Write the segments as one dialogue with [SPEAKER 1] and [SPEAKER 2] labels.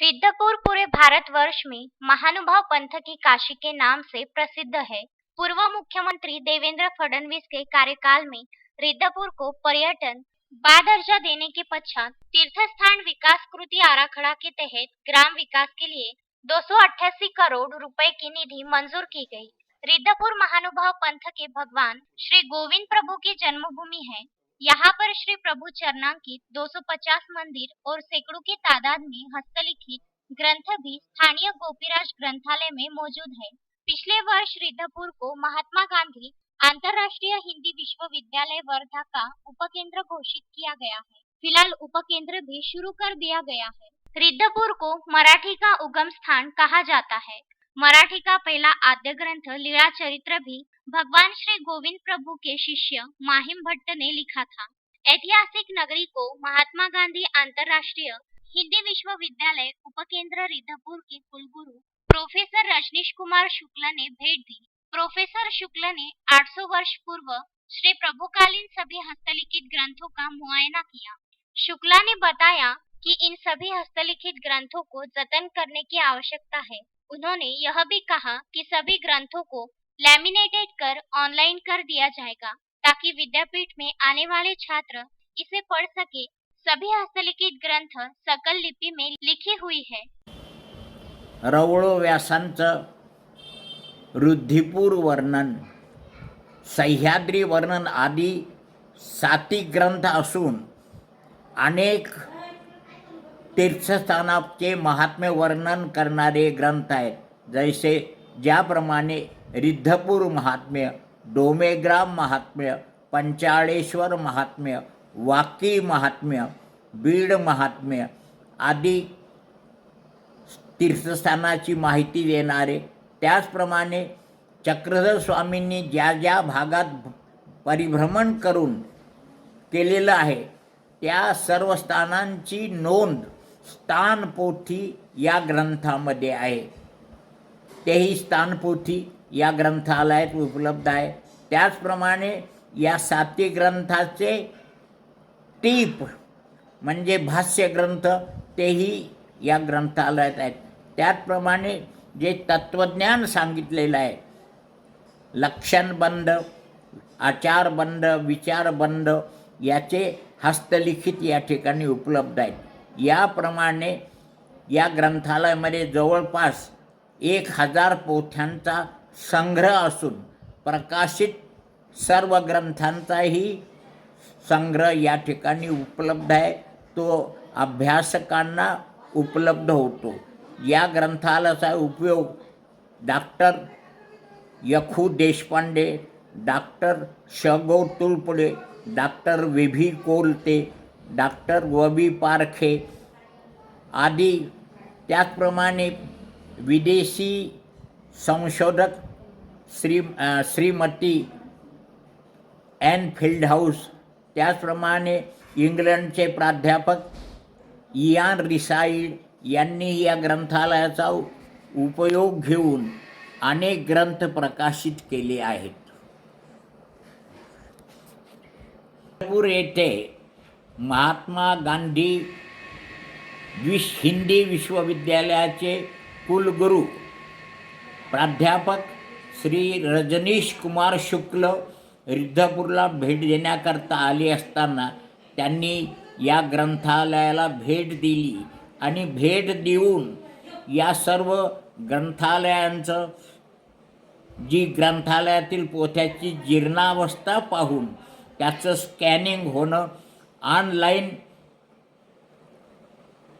[SPEAKER 1] रिद्धपुर पूरे भारतवर्ष में महानुभाव पंथ की काशी के नाम से प्रसिद्ध है पूर्व मुख्यमंत्री देवेंद्र फडणवीस के कार्यकाल में रिद्धपुर को पर्यटन बा दर्जा देने के पश्चात तीर्थ स्थान विकास कृति आराखड़ा के तहत ग्राम विकास के लिए दो सौ अठासी करोड़ रुपए की निधि मंजूर की गई। रिद्धपुर महानुभाव पंथ के भगवान श्री गोविंद प्रभु की जन्मभूमि है यहाँ पर श्री प्रभु चरणांकित 250 मंदिर और सैकड़ों की तादाद में हस्तलिखित ग्रंथ भी स्थानीय गोपीराज ग्रंथालय में मौजूद है। पिछले वर्ष रिद्धपुर को महात्मा गांधी अंतर्राष्ट्रीय हिंदी विश्वविद्यालय वर्धा का उपकेंद्र घोषित किया गया है। फ़िलहाल उपकेंद्र भी शुरू कर दिया गया है। रिद्धपुर को मराठी का उगम स्थान कहा जाता है। मराठी का पहला आद्य ग्रंथ लीला चरित्र भी भगवान श्री गोविंद प्रभु के शिष्य माहिम भट्ट ने लिखा था. ऐतिहासिक नगरी को महात्मा गांधी अंतर्राष्ट्रीय हिंदी विश्वविद्यालय उपकेंद्र रिद्धपुर के कुलगुरु प्रोफेसर रजनीश कुमार शुक्ल ने भेंट दी. प्रोफेसर शुक्ल ने 800 वर्ष पूर्व श्री प्रभुकालीन सभी हस्तलिखित ग्रंथों का मुआयना किया. शुक्ला ने बताया कि इन सभी हस्तलिखित ग्रंथों को जतन करने की आवश्यकता है. उन्होंने यह भी कहा कि सभी ग्रंथों को लैमिनेटेड कर ऑनलाइन कर दिया जाएगा ताकि विद्यापीठ में आने वाले छात्र इसे पढ़ सके। सभी हस्तलिखित ग्रंथ सकल लिपि में लिखी हुई है।
[SPEAKER 2] रवळो व्यासांचं रुद्धिपूर वर्णन सह्याद्री वर्णन आदी साती ग्रंथ असून अनेक तीर्थस्थानाचे महात्म्य वर्णन करणारे ग्रंथ आहेत. जैसे ज्याप्रमाणे रिद्धपूर महात्म्य डोमेग्राम महात्म्य पंचाळेश्वर महात्म्य वाकी महात्म्य बीड महात्म्य आदी तीर्थस्थानाची माहिती देणारे. त्याचप्रमाणे चक्रधर स्वामींनी ज्या ज्या भागात परिभ्रमण करून केलेलं आहे त्या सर्व स्थानांची नोंद स्थानपोथी या ग्रंथामध्ये आहे. तेही स्थानपोथी या ग्रंथालयात उपलब्ध आहे. त्याचप्रमाणे या साती ग्रंथाचे टीप म्हणजे भाष्य ग्रंथ तेही या ग्रंथालयात आहेत. त्याचप्रमाणे जे तत्त्वज्ञान सांगितलेलं आहे लक्षणबंध आचारबंध विचारबंध याचे हस्तलिखित या ठिकाणी उपलब्ध आहेत. याप्रमाणे या ग्रंथालयामध्ये जवळपास एक हजार पोथ्यांचा संग्रह असून प्रकाशित सर्व ग्रंथांचाही संग्रह या ठिकाणी उपलब्ध आहे. तो अभ्यासकांना उपलब्ध होतो. या ग्रंथालयाचा उपयोग डॉक्टर यखू देशपांडे डॉक्टर शगो तुलपुडे डॉक्टर विभी कोलते डॉक्टर वबी पारखे आदी त्याचप्रमाणे विदेशी संशोधक श्री श्रीमती ॲन फील्डहाऊस त्याचप्रमाणे इंग्लंडचे प्राध्यापक इयान रिसाईड यांनी या ग्रंथालयाचा उपयोग घेऊन अनेक ग्रंथ प्रकाशित केले आहेत. नागपूर येथे महात्मा गांधी विश हिंदी विश्वविद्यालयाचे कुलगुरू प्राध्यापक श्री रजनीश कुमार शुक्ल रिद्धपूरला भेट देण्याकरता आली असताना त्यांनी या ग्रंथालयाला भेट दिली आणि भेट देऊन या सर्व ग्रंथालयांचं जी ग्रंथालयातील पोथ्याची जीर्णावस्था पाहून त्याचं स्कॅनिंग होणं ऑनलाईन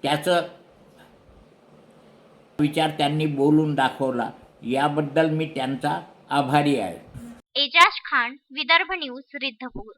[SPEAKER 2] त्याचं विचार त्यांनी बोलून दाखवला. याबद्दल मी त्यांचा आभारी आहे.
[SPEAKER 1] एजाज खान विदर्भ न्यूज रिद्धपूर.